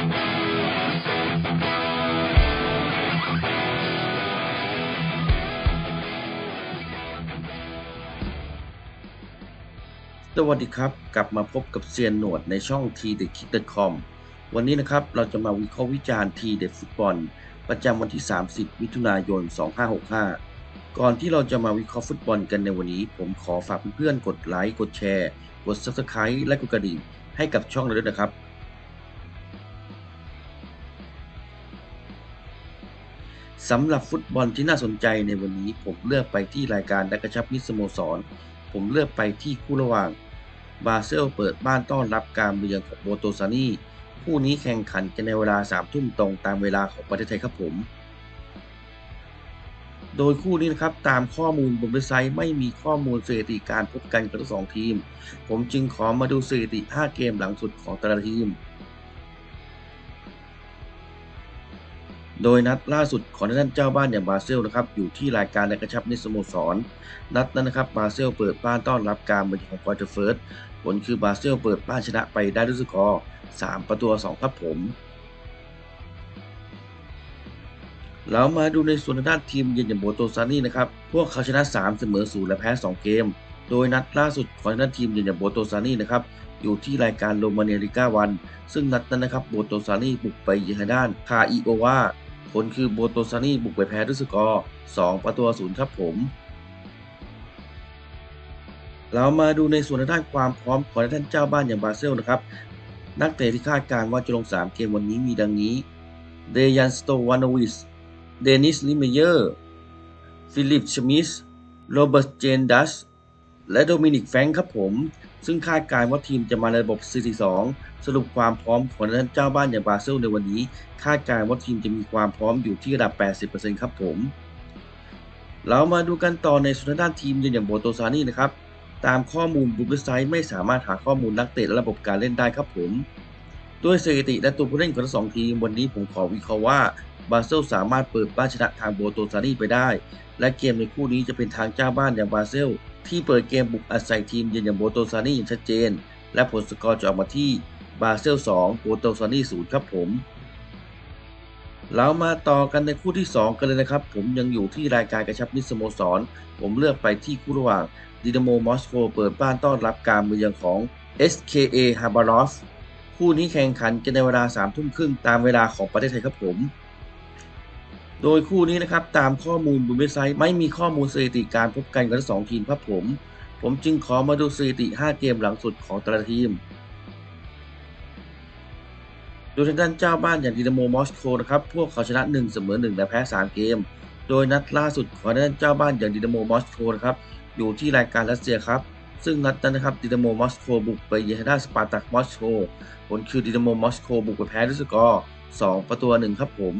สวัสดีครับ กลับมาพบกับเซียนหนวดในช่อง t d e k i c k c o m วันนี้นะครับเราจะมาวิเคราะห์วิจารณ์ทีเด็ดฟุตบอลประจำวันที่ 30 มิถุนายน 2565 ก่อนที่เราจะมาวิเคราะห์ฟุตบอลกันในวันนี้ ผมขอฝากเพื่อนๆ กดไลค์ กดแชร์ กด Subscribe และกดกระดิ่งให้กับช่องเราด้วยนะครับ สำหรับฟุตบอลที่น่าสนใจในวันนี้ผมเลือกไปที่รายการดักกระชับมิสโมสร ผมเลือกไปที่คู่ระหว่าง บาเซลเปิดบ้านต้อนรับการเมืองของโบโตซานีคู่นี้แข่งขันกันในเวลา3ทุ่มตรงตามเวลาของประเทศไทยครับผม โดยคู่นี้นะครับตามข้อมูลบนเว็บไซต์ไม่มีข้อมูลสถิติการพบกันของทั้งสองทีม ผมจึงขอมาดูสถิติ 5 เกมหลังสุดของแต่ละทีม โดยนัดล่าสุดของท่านเจ้าบ้านอย่างบาเซลนะครับอยู่ที่รายการและกระชับนิสโมสร นัดนั้นนะครับบาเซลเปิดบ้านต้อนรับการมาเยือนของคอร์เตอร์เฟิร์สผลคือบาเซลเปิดบ้านชนะไปได้ด้วยสกอร์3ประตูต่อ2ครับผมเรามาดูในส่วนด้านทีมเยือนอย่างโบโตซานี่นะครับ พวกเขาชนะ 3 เสมอ0และแพ้ 2 เกม โดยนัดล่าสุดของทางด้านทีมเยือนอย่างโบโตซานี่นะครับ อยู่ที่รายการโรมาเนียลิก้าวัน ซึ่งนัดนั้นนะครับโบโตซานี่บุกไปเยือนทางด้านคาอิโอวา ผลคือโบโตซานี่บุกไปแพ้ด้วยสกอร์ 2 ประตูต่อ0ครับผม เรามาดูในส่วนด้านความพร้อมของท่านเจ้าบ้านอย่างบาเซลนะครับ นักเตะที่คาดการว่าจะลง 3 เกมวันนี้มีดังนี้ เดยันสโตวานวิส เดนิสลิเมเยอร์ ฟิลิปชมิส โรเบิร์ตเจนดัส และโดมินิกแฟงครับผม ซึ่งคาดการณ์ว่าทีมจะมาในระบบ4-4-2 สรุปความพร้อมของท่านเจ้าบ้านอย่างบาเซลในวันนี้ คาดการณ์ว่าทีมจะมีความพร้อมอยู่ที่ระดับ 80%ครับผม เรามาดูกันต่อในส่วนทางด้านทีมเยือนอย่างโบโตซานี่นะครับ ตามข้อมูลบนเบไซต์ไม่สามารถหาข้อมูลนักเตะและระบบการเล่นได้ครับผมด้วยสถิติและตัวผู้เล่นของทั้งสองทีมวันนี้ผมขอวิเคราะห์ว่าบาเซลสามารถเปิดบ้านชนะทางโบโตซานีไปได้ และเกมในคู่นี้จะเป็นทางเจ้าบ้านอย่างบาเซล ที่เปิดเกมบุกอัดใส่ทีมเยือนอย่างโบโตซานี่อย่างชัดเจน และผลสกอร์จะออกมาที่บาเซล2โบโตซานี่0ครับผม เรามาต่อกันในคู่ที่ 2 กันเลยนะครับ ผมยังอยู่ที่รายการกระชับมิสโมสร ผมเลือกไปที่คู่ระหว่างดินาโมมอสโกเปิดบ้านต้อนรับการเยือนของ SKA h a b a r o v คู่นี้แข่งขันกันในเวลา3ทุ่มครึ่งตามเวลาของประเทศไทยครับผม โดยคู่นี้นะครับตามข้อมูลบนเว็บไซต์ไม่มีข้อมูลสถิติการพบกันของทั้งสองทีมครับผม ผมจึงขอมาดูสถิติ 5 เกมหลังสุดของแต่ละทีม โดยทางด้านเจ้าบ้านอย่างดินาโมมอสโกนะครับพวกเขาชนะ 1 เสมอ 1 และแพ้ 3 เกม โดยนัดล่าสุดของด้านเจ้าบ้านอย่างดินาโมมอสโกนะครับอยู่ที่รายการรัสเซียครับซึ่งนัดนั้นนะครับดินาโมมอสโกบุกไปเยือนางด้าสปาร์ตักมอสโกผลคือดินาโมมอสโกบุกไปแพ้ด้วยสกอร์2ประตูหนึ่งครับผม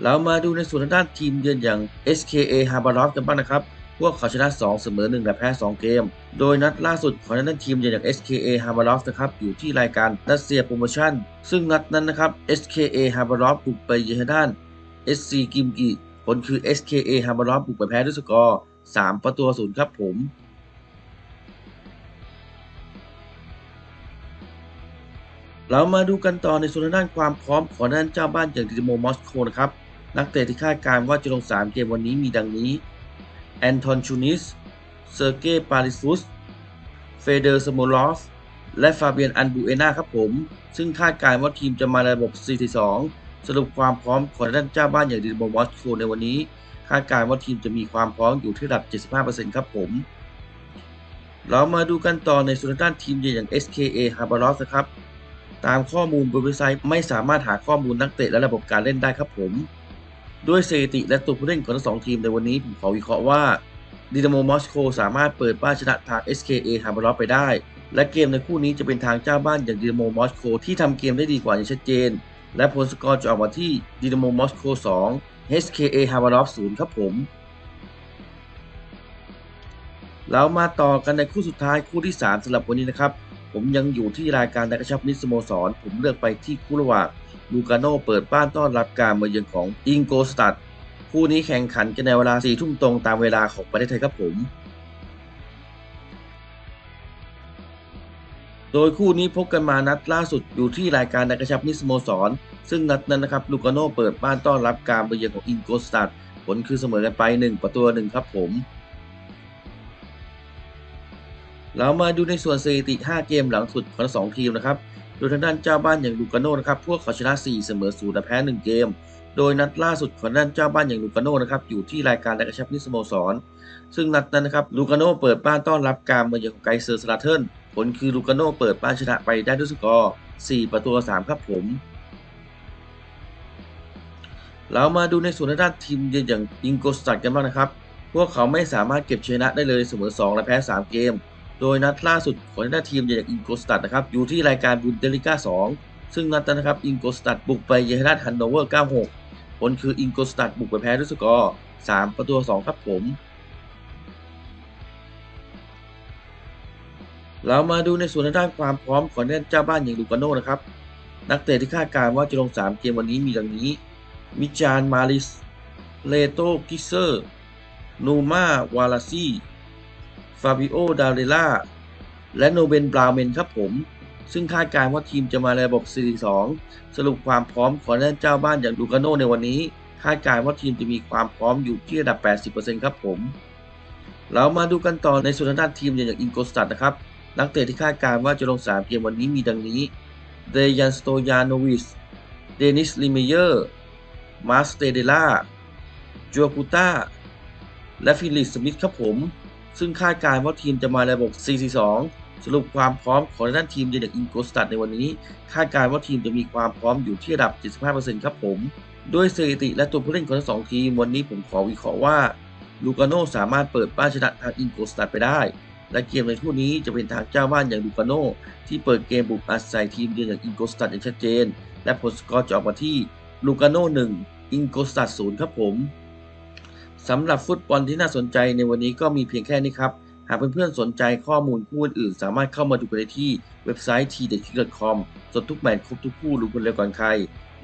เรามาดูในส่วนทางด้านทีมเยือนอย่าง SKA h a b a r o v กันบ้างนะครับ พวกเขาชนะ 2 เสมอ 1 และแพ้ 2 เกม โดยนัดล่าสุดของทางด้านทีมเยือนอย่าง SKA h a b a r o v นะครับ อยู่ที่รายการรัสเซียโปรโมชั่น ซึ่งนัดนั้นนะครับ SKA h a b a r o v บุกไปเยือนทางด้าน SC กิมกิผลคือ SKA h a b a r o v บุกไปแพ้ด้วยสกอร์ 3 ประตูศูนย์ครับผมเรามาดูกันต่อในส่วนด้านความพร้อมของด้านเจ้าบ้านอย่างดิโมมอสโกนะครับ นักเตะที่คาดการณ์ว่าจะลง3เกมวันนี้มีดังนี้ แอนทอนชูนิส เซอร์เกย์ปาริซุส เฟเดอร์สโมลอฟ และฟาเบียน อันบูเอนาครับผม ซึ่งคาดการณ์ว่าทีมจะมาในระบบ 4-2 สรุปความพร้อมของด้านเจ้าบ้านอย่างดินาโมมอสโกในวันนี้ คาดการณ์ว่าทีมจะมีความพร้อมอยู่ที่ระดับ 75%ครับผม เรามาดูกันต่อในส่วนด้านทีมใหญ่อย่าง SKA h a b a r o v นะครับ ตามข้อมูลบนเว็บไซต์ไม่สามารถหาข้อมูลนักเตะและระบบการเล่นได้ครับผม ด้วยสถิติและตัวผู้เล่นของทั้งสองทีมในวันนี้ผมขอวิเคราะห์ว่าดินาโมมอสโกสามารถเปิดบ้านชนะทาง SKA h a b a r o v ไปได้ และเกมในคู่นี้จะเป็นทางเจ้าบ้านอย่างดินาโมมอสโกที่ทำเกมได้ดีกว่าอย่างชัดเจน และผลสกอร์จะออกมาที่ดินาโมมอสโก2 SKA h a b a r o v 0ครับผมเรามาต่อกันในคู่สุดท้ายคู่ที่ 3สำหรับวันนี้นะครับ ผมยังอยู่ที่รายการนักชับนิสโมสร ผมเลือกไปที่คู่ระหว่าง ลูกาโนเปิดบ้านต้อนรับการมาเยือนของอิงโกสตัดคู่นี้แข่งขันกันในเวลา4ทุ่มตรงตามเวลาของประเทศไทยครับผม โดยคู่นี้พบกันมานัดล่าสุดอยู่ที่รายการในกชับนิสโมสร ซึ่งนัดนั้นนะครับลูกาโน่เปิดบ้านต้อนรับการมาเยือนของอินโกสตัดผลคือเสมอกันไป 1 ประตูหนึ่งครับผม เรามาดูในส่วนสถิติ 5 เกมหลังสุดของทั้งสองทีมนะครับ โดยทางด้านเจ้าบ้านอย่างลูกาโน่นะครับพวกเขาชนะ 4 เสมอ0และแพ้ 1 เกม โดยนัดล่าสุดของด้านเจ้าบ้านอย่างลูกาโน่นะครับอยู่ที่รายการในกระชับนิสโมสร ซึ่งนัดนั้นนะครับลูกาโน่เปิดบ้านต้อนรับการมาเยือนของไกเซอร์สลาเทิลผลคือลูกาโน่เปิดบ้านชนะไปได้ด้วยสกอร์ 4 ประตู3ครับผมเรามาดูในส่วนทางด้านทีมเยือนอย่างอิงโกสตัดกันบ้างนะครับ พวกเขาไม่สามารถเก็บชนะได้เลยเสมอ 2 และแพ้ 3 เกม โดยนัดล่าสุดของทางด้านทีมเยอนอย่างอิงโกสตัดนะครับ อยู่ที่รายการบุนเดลิก้า 2 ซึ่งนัดนั้นนะครับอิงโกสตัดบุกไปเยอนทางด้านฮันโนเวอร์ 96 ผลคืออิงโกสตัดบุกไปแพ้ด้วยสกอร์ 3 ประตู 2 ครับผม เรามาดูในส่วนด้านความพร้อมของด้านเจ้าบ้านอย่างลูกาโน่นะครับ นักเตะที่คาดการณ์ว่าจะลง 3 เกมวันนี้มีดังนี้ มิจานมาริส เลโตกิเซอร์ นูมาวาลาซี ฟาบิโอ ดาเรล่า และโนเบน บราวเมนครับผม ซึ่งคาดการณ์ว่าทีมจะมาในระบบ 4-2 สรุปความพร้อมของด้านเจ้าบ้านอย่างลูกาโนในวันนี้ คาดการณ์ว่าทีมจะมีความพร้อมอยู่ที่ระดับ 80%ครับผม เรามาดูกันต่อในส่วนทางด้านทีมอย่างอินโกสตัดนะครับนักเตะที่คาดการณ์ว่าจะลง3เกมวันนี้มีดังนี้ เดยันสโตยานโนวิส เดนิส ลิเมเยอร์ มาสเตเดล่าจัวกูต้า และฟิลิปสมิธครับผม ซึ่งคาดการณ์ว่าทีมจะมาในระบบ 4-4-2 สรุปความพร้อมของด้านทีมเยือนอย่างอินโกสตัดในวันนี้ คาดการณ์ว่าทีมจะมีความพร้อมอยู่ที่ระดับ 75%ครับผมด้วยสถิติและตัวผู้เล่นของทั้งสองทีม วันนี้ผมขอวิเคราะห์ว่าลูกาโน่สามารถเปิดบ้านชนะทางอินโกสตัดไปได้ และเกมในคู่นี้จะเป็นทางเจ้าบ้านอย่างลูกาโน่ที่เปิดเกมบุกอาศัยทีมเยือนอย่างอินโกสตัดอย่างชัดเจน และผลสกอร์จะออกมาที่ลูกาโน่หนึ่งอินโกสตัดศูนย์ครับผม สำหรับฟุตบอลที่น่าสนใจในวันนี้ก็มีเพียงแค่นี้ครับ หากเพื่อนๆสนใจข้อมูลคู่อื่น สามารถเข้ามาดูได้ที่เว็บไซต์ t d e c c o m สดทุกแมตช์ครบทุกคู่รู้คนเร็วก่อนใคร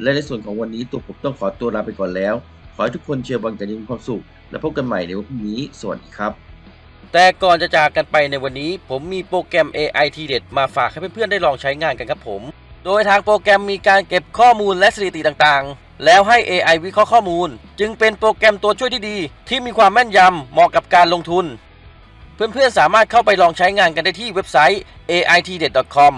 และในส่วนของวันนี้ตัวผมต้องขอตัวลาไปก่อนแล้ว ขอให้ทุกคนเชียร์บอลกันอยังมีความสุข และพบกันใหม่ในวันพรุ่งนี้ สวัสดีครับ แต่ก่อนจะจากกันไปในวันนี้ ผมมีโปรแกรม AI ทีเด็ดมาฝากให้เพื่อนๆได้ลองใช้งานกันครับผม โดยทางโปรแกรมมีการเก็บข้อมูลและสถิติต่างๆ แล้วให้ AI วิเคราะห์ข้อมูล จึงเป็นโปรแกรมตัวช่วยที่ดี ที่มีความแม่นยำเหมาะกับการลงทุน เพื่อนๆสามารถเข้าไปลองใช้งานกันได้ที่เว็บไซต์ aitdet.com